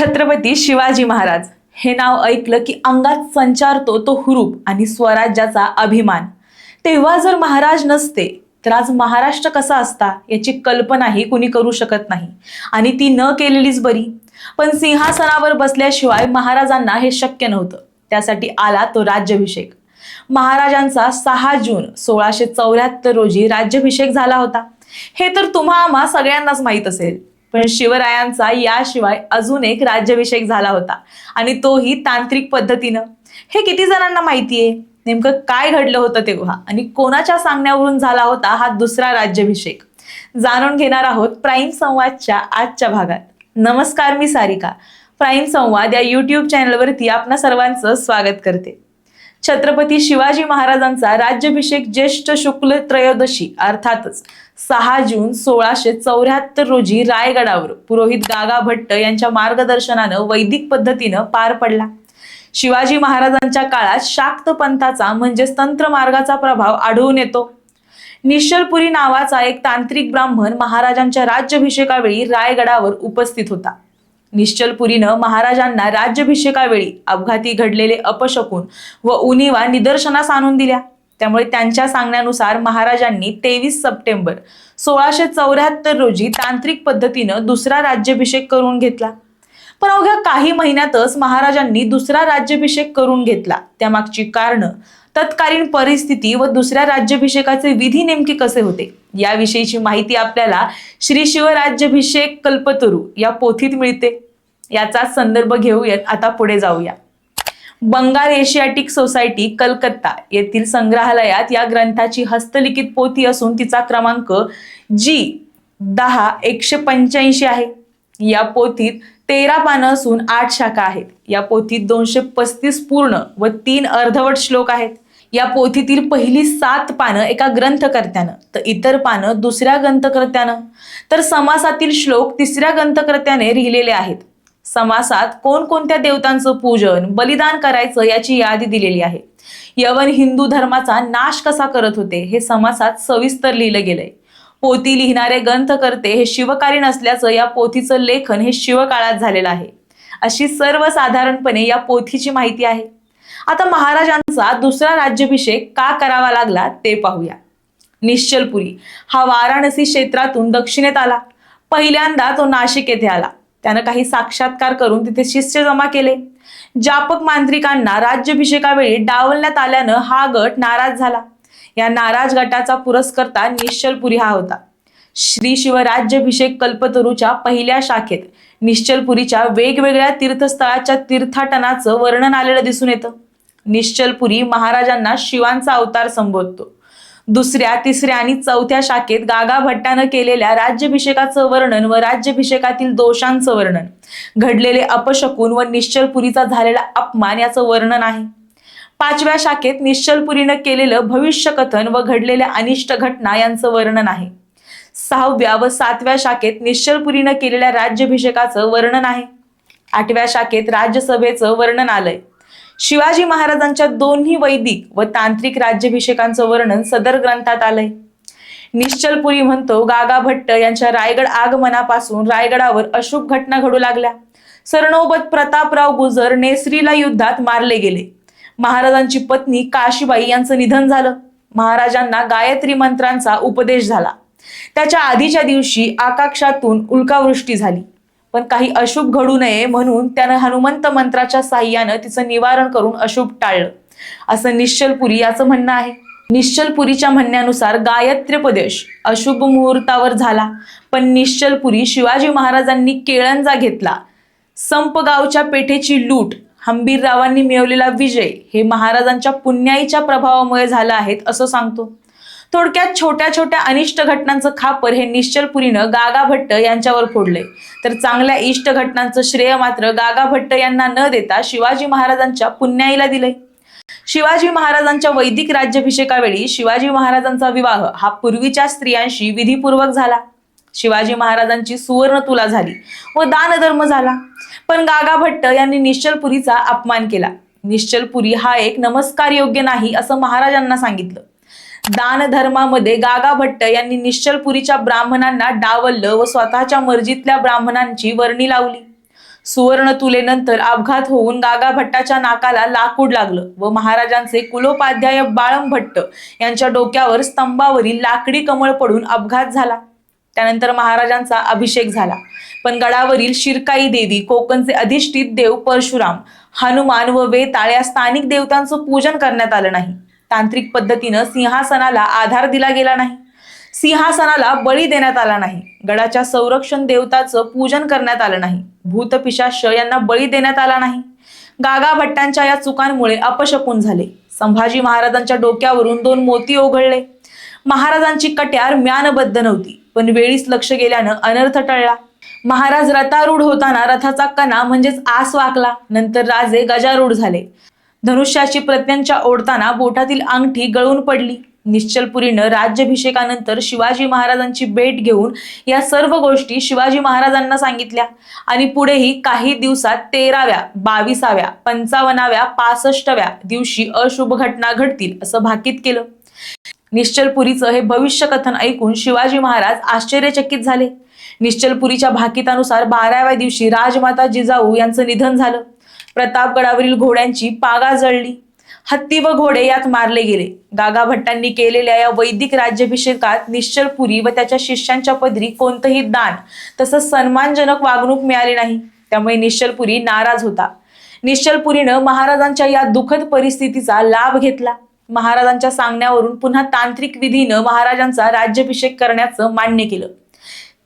छत्रपती शिवाजी महाराज. हे नाव ऐकलं की अंगात संचारतो तो हुरूप आणि स्वराज्याचा अभिमान. तेव्हा जर महाराज नसते तर आज महाराष्ट्र कसा असता याची कल्पनाही कुणी करू शकत नाही. आणि ती न केलेलीच बरी. पण सिंहासनावर बसल्याशिवाय महाराजांना हे शक्य नव्हतं. त्यासाठी आला तो राज्याभिषेक. महाराजांचा सहा जून सोळाशे चौऱ्याहत्तर रोजी राज्याभिषेक झाला होता. हे तर तुम्हा आम्हा सगळ्यांनाच माहीत असेल. पण शिवरायांचा याशिवाय अजून एक राज्याभिषेक झाला होता. आणि तोही तांत्रिक पद्धतीनं. हे किती जणांना माहितीये? नेमकं काय घडलं होतं तेव्हा? आणि कोणाच्या सांगण्यावरून झाला होता हा दुसरा राज्याभिषेक? जाणून घेणार आहोत प्राईम संवादच्या आजच्या भागात. नमस्कार मी सारिका. प्राईम संवाद या युट्यूब चॅनलवरती आपणा सर्वांचं स्वागत करते. छत्रपती शिवाजी महाराजांचा राज्याभिषेक ज्येष्ठ शुक्ल त्रयोदशी अर्थातच सहा जून सोळाशे चौऱ्याहत्तर रोजी रायगडावर पुरोहित गागा भट्ट यांच्या मार्गदर्शनानं वैदिक पद्धतीनं पार पडला. शिवाजी महाराजांच्या काळात शाक्त पंथाचा म्हणजेच तंत्र मार्गाचा प्रभाव आढळून येतो. निश्चलपुरी नावाचा एक तांत्रिक ब्राह्मण महाराजांच्या राज्याभिषेकावेळी रायगडावर उपस्थित होता. निश्चलपुरीनं महाराजांना राज्याभिषेकावेळी अपघाती घडलेले अपशकून व उणिवा निदर्शनास आणून दिल्या. त्यामुळे त्यांच्या सांगण्यानुसार महाराजांनी तेवीस सप्टेंबर सोळाशे चौऱ्याहत्तर रोजी तांत्रिक पद्धतीनं दुसरा राज्याभिषेक करून घेतला. पण अवघ्या काही महिन्यातच महाराजांनी दुसरा राज्याभिषेक करून घेतला. त्यामागची कारणं तत्कालीन परिस्थिती व दुसऱ्या राज्याभिषेकाचे विधी नेमके कसे होते? याविषयीची माहिती आपल्याला श्री शिवराज्याभिषेक कल्पतरू या पोथीत मिळते. याचा संदर्भ घेऊयात. आता पुढे जाऊया. बंगाल एशियाटिक सोसायटी कलकत्ता येथील संग्रहालयात या ग्रंथाची हस्तलिखित पोथी असून तिचा क्रमांक जी दहा एकशे पंच्याऐंशी आहे. या पोथीत तेरा पानं असून आठ शाखा आहेत. या पोथीत दोनशे पस्तीस पूर्ण व तीन अर्धवट श्लोक आहेत. या पोथीतील पहिली सात पानं एका ग्रंथकर्त्यानं तर इतर पानं दुसऱ्या ग्रंथकर्त्यानं. तर समासातील श्लोक तिसऱ्या ग्रंथकर्त्याने लिहिलेले आहेत. समासात कोणकोणत्या देवतांचं पूजन बलिदान करायचं याची यादी दिलेली आहे. यवन हिंदू धर्माचा नाश कसा करत होते हे समासात सविस्तर लिहिलं गेलंय. पोथी लिहिणारे ग्रंथकर्ते हे शिवकालीन असल्याचं या पोथीचं लेखन हे शिवकाळात झालेलं आहे. अशी सर्वसाधारणपणे या पोथीची माहिती आहे. आता महाराजांचा दुसरा राज्याभिषेक का करावा लागला ते पाहूया. निश्चलपुरी हा वाराणसी क्षेत्रातून दक्षिणेत आला. पहिल्यांदा तो नाशिक येथे आला. त्यानं काही साक्षात्कार करून तिथे शिष्य जमा केले. जापक मांत्रिकांना राज्याभिषेकावेळी डावलण्यात आल्यानं हा गट नाराज झाला. या नाराज गटाचा पुरस्कर्ता निश्चलपुरी हा होता. श्री शिवराज्याभिषेक कल्पतरूच्या पहिल्या शाखेत निश्चलपुरीच्या वेगवेगळ्या तीर्थस्थळाच्या तीर्थाटनाचं वर्णन आलेलं दिसून येतं. निश्चलपुरी महाराजांना शिवांचा अवतार संबोधतो. दुसऱ्या तिसऱ्या आणि चौथ्या शाखेत गागा भट्टानं केलेल्या राज्याभिषेकाचं वर्णन व राज्याभिषेकातील दोषांचं वर्णन. घडलेले अपशकून व निश्चलपुरीचा झालेला अपमान याचं वर्णन आहे. पाचव्या शाखेत निश्चलपुरीनं केलेलं भविष्य कथन व घडलेल्या अनिष्ट घटना यांचं वर्णन आहे. सहाव्या व सातव्या शाखेत निश्चलपुरीनं केलेल्या राज्याभिषेकाचं वर्णन आहे. आठव्या शाखेत राज्यसभेचं वर्णन आलंय. शिवाजी महाराजांच्या दोन्ही वैदिक व तांत्रिक राज्याभिषेकांचं वर्णन सदर ग्रंथात आलंय. निश्चलपुरी म्हणतो गागा भट्ट यांच्या रायगड आगमनापासून रायगडावर अशुभ घटना घडू लागल्या. सरनोबत प्रतापराव गुजर नेसरीला युद्धात मारले गेले. महाराजांची पत्नी काशीबाई यांचं निधन झालं. महाराजांना गायत्री मंत्रांचा उपदेश झाला. त्याच्या आधीच्या दिवशी आकाशातून उल्कावृष्टी झाली. पण काही अशुभ घडू नये म्हणून त्यानं हनुमंत मंत्राच्या साह्यानं तिचं निवारण करून अशुभ टाळलं. असं निश्चलपुरी याचं म्हणणं आहे. निश्चलपुरीच्या म्हणण्यानुसार गायत्र्यपदेश अशुभ मुहूर्तावर झाला पण निश्चलपुरी शिवाजी महाराजांनी केळंजा घेतला. संपगावच्या पेठेची लूट हंबीररावांनी मिळवलेला विजय हे महाराजांच्या पुण्याईच्या प्रभावामुळे झालं आहेत असं सांगतो. थोडक्यात छोट्या छोट्या अनिष्ट घटनांचं खापर हे निश्चलपुरीनं गागा भट्ट यांच्यावर फोडलंय. तर चांगल्या इष्ट घटनांचं श्रेय मात्र गागा भट्ट यांना न देता शिवाजी महाराजांच्या पुण्याईला दिले शिवाजी महाराजांच्या वैदिक राज्याभिषेकावेळी शिवाजी महाराजांचा विवाह हा पूर्वीच्या स्त्रियांशी विधीपूर्वक झाला. शिवाजी महाराजांची सुवर्ण तुला झाली व दानधर्म झाला. पण गागा भट्ट यांनी निश्चलपुरीचा अपमान केला. निश्चलपुरी हा एक नमस्कार योग्य नाही असं महाराजांना सांगितलं. दान धर्मामध्ये गागा भट्ट यांनी निश्चलपुरीच्या ब्राह्मणांना डावललं व स्वतःच्या मर्जीतल्या ब्राह्मणांची वर्णी लावली. सुवर्ण तुलेनंतर अपघात होऊन गागा भट्टाच्या नाकाला लाकूड लागलं व महाराजांचे कुलोपाध्याय बाळम भट्ट यांच्या डोक्यावर स्तंभावरील लाकडी कमळ पडून अपघात झाला. त्यानंतर महाराजांचा अभिषेक झाला. पण गडावरील शिरकाई देवी कोकणचे अधिष्ठित देव परशुराम हनुमान व वेताळ या स्थानिक देवतांचं पूजन करण्यात आलं नाही. तांत्रिक पद्धतीनं सिंहासनाला आधार दिला गेला नाही. सिंहासनाला बळी देण्यात आला नाही. गडाच्या संरक्षण देवताचं पूजन करण्यात आलं नाही. भूतपिशाश यांना बळी देण्यात आला नाही. गागा भट्टांच्या या चुकांमुळे अपशकून झाले. संभाजी महाराजांच्या डोक्यावरून दोन मोती ओघळले. महाराजांची कट्यार म्यानबद्ध नव्हती पण वेळीच लक्ष गेल्यानं अनर्थ टळला. महाराज रथारूढ होताना रथाचा कणा म्हणजेच आस वाकला. नंतर राजे गजारूढ झाले. धनुष्याची प्रत्यंच्या ओढताना बोटातील अंगठी गळून पडली. निश्चलपुरीनं राज्याभिषेकानंतर शिवाजी महाराजांची भेट घेऊन या सर्व गोष्टी शिवाजी महाराजांना सांगितल्या. आणि पुढेही काही दिवसात तेराव्या बावीसाव्या पंचावन्नाव्या पासष्टव्या दिवशी अशुभ घटना घडतील असं भाकीत केलं. निश्चलपुरीचं हे भविष्य कथन ऐकून शिवाजी महाराज आश्चर्यचकित झाले. निश्चलपुरीच्या भाकितानुसार बाराव्या दिवशी राजमाता जिजाऊ यांचं निधन झालं. प्रतापगडावरील घोड्यांची पागा जळली. हत्ती व घोडे यात मारले गेले. गागा भट्टांनी केलेल्या या वैदिक राज्याभिषेकात निश्चलपुरी व त्याच्या शिष्यांच्या पदरी कोणतंही दान तसंच सन्मानजनक वागणूक मिळाली नाही. त्यामुळे निश्चलपुरी नाराज होता. निश्चलपुरीनं महाराजांच्या या दुःखद परिस्थितीचा लाभ घेतला. महाराजांच्या सांगण्यावरून पुन्हा तांत्रिक विधीनं महाराजांचा राज्याभिषेक करण्याचं मान्य केलं.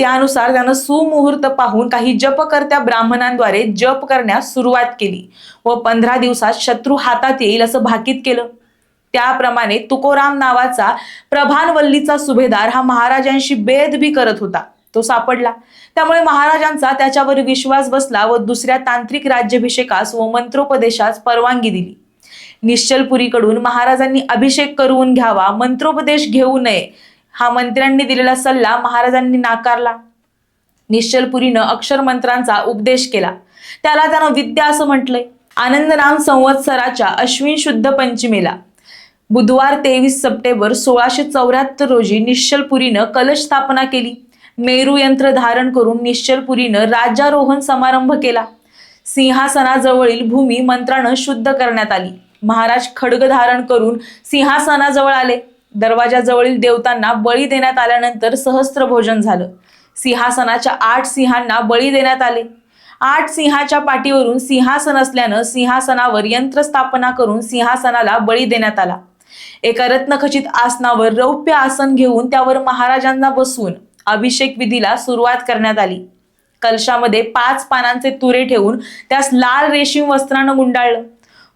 त्यानुसार त्यानं सुमुहूर्त पाहून काही जपकर्त्या ब्राह्मणांद्वारे जप करण्यास सुरुवात केली व पंधरा दिवसात शत्रू हातात येईल असं भाकीत केलं. त्याप्रमाणे तुकोराम नावाचा प्रभानवल्लीचा सुभेदार हा महाराजांशी बेदबी करत होता. तो सापडला. त्यामुळे महाराजांचा त्याच्यावर विश्वास बसला व दुसऱ्या तांत्रिक राज्याभिषेकास व मंत्रोपदेशास परवानगी दिली. निश्चलपुरीकडून महाराजांनी अभिषेक करून घ्यावा मंत्रोपदेश घेऊ नये हा मंत्र्यांनी दिलेला सल्ला महाराजांनी नाकारला. निश्चलपुरीनं अक्षर मंत्रांचा उपदेश केला. त्याला त्यानं विद्या असं म्हटलंय. आनंदनाम संवत्सराच्या अश्विन शुद्ध पंचमीला. बुधवार तेवीस सप्टेंबर सोळाशे चौऱ्याहत्तर रोजी निश्चलपुरीनं कलश स्थापना केली. मेरू यंत्र धारण करून निश्चलपुरीनं राजारोहण समारंभ केला. सिंहासनाजवळील भूमी मंत्रानं शुद्ध करण्यात आली. महाराज खडग धारण करून सिंहासनाजवळ आले. दरवाजाजवळील देवतांना बळी देण्यात आल्यानंतर सहस्त्र भोजन झालं. सिंहासनाच्या आठ सिंहांना बळी देण्यात आले. आठ सिंहाच्या पाठीवरून सिंहासन असल्यानं सिंहासनावर यंत्र स्थापना करून सिंहासनाला बळी देण्यात आला. एका रत्नखचित आसनावर रौप्य आसन घेऊन त्यावर महाराजांना बसवून अभिषेक विधीला सुरुवात करण्यात आली. कलशामध्ये पाच पानांचे तुरे ठेवून त्यास लाल रेशीम वस्त्रानं गुंडाळलं.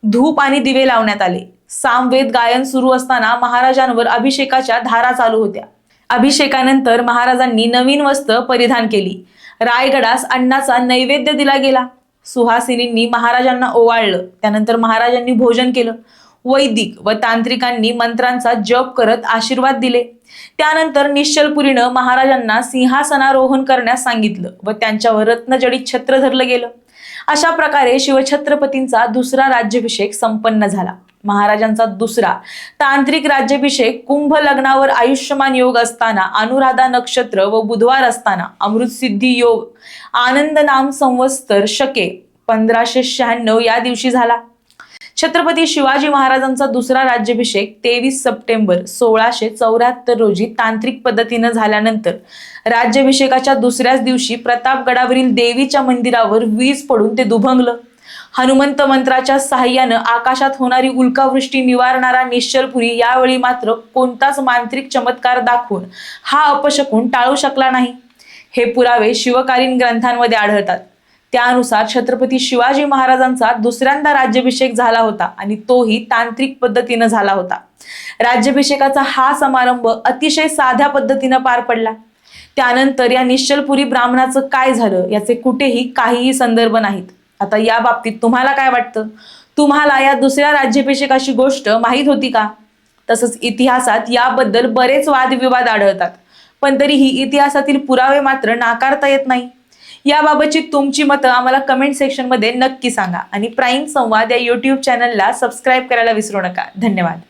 धूप आणि दिवे लावण्यात आले. सामवेद गायन सुरू असताना महाराजांवर अभिषेकाच्या धारा चालू होत्या. अभिषेकानंतर महाराजांनी नवीन वस्त्र परिधान केली. रायगडास अण्णाचा नैवेद्य दिला गेला. सुहासिनींनी महाराजांना ओवाळलं. त्यानंतर महाराजांनी भोजन केलं. वैदिक व तांत्रिकांनी मंत्रांचा जप करत आशीर्वाद दिले. त्यानंतर निश्चलपुरीनं महाराजांना सिंहासनारोहण करण्यास सांगितलं व त्यांच्यावर रत्नजडीत छत्र धरलं गेलं. अशा प्रकारे शिवछत्रपतींचा दुसरा राज्याभिषेक संपन्न झाला. महाराजांचा दुसरा. तांत्रिक राज्याभिषेक कुंभ लग्नावर आयुष्यमान योग असताना अनुराधा नक्षत्र व बुधवार असताना अमृतसिद्धी योग आनंद नाम संवत्सर शके पंधराशे शहाण्णव या दिवशी झाला. छत्रपती शिवाजी महाराजांचा दुसरा राज्याभिषेक तेवीस सप्टेंबर सोळाशे चौऱ्याहत्तर रोजी तांत्रिक पद्धतीनं झाल्यानंतर. राज्याभिषेकाच्या दुसऱ्याच दिवशी प्रतापगडावरील देवीच्या मंदिरावर वीज पडून ते दुभंगलं. हनुमंत मंत्राच्या सहाय्यानं आकाशात होणारी उल्कावृष्टी निवारणारा निश्चलपुरी यावेळी मात्र कोणताच मांत्रिक चमत्कार दाखवून हा अपशकून टाळू शकला नाही. हे पुरावे शिवकालीन ग्रंथांमध्ये आढळतात. त्यानुसार छत्रपती शिवाजी महाराजांचा दुसऱ्यांदा राज्याभिषेक झाला होता आणि तोही तांत्रिक पद्धतीनं झाला होता. राज्याभिषेकाचा हा समारंभ अतिशय साध्या पद्धतीनं पार पडला. त्यानंतर या निश्चलपुरी ब्राह्मणाचं काय झालं याचे कुठेही काहीही संदर्भ नाहीत. आता या बाबतीत तुम्हाला काय वाटतं? तुम्हाला या दुसऱ्या राज्याभिषेकाची गोष्ट माहीत होती का? तसंच इतिहासात याबद्दल बरेच वादविवाद आढळतात. पण तरीही इतिहासातील पुरावे मात्र नाकारता येत नाही. याबाबतची तुमची मतं आम्हाला कमेंट सेक्शनमध्ये नक्की सांगा आणि प्राईम संवाद या यूट्यूब चॅनलला सबस्क्राईब करायला विसरू नका. धन्यवाद.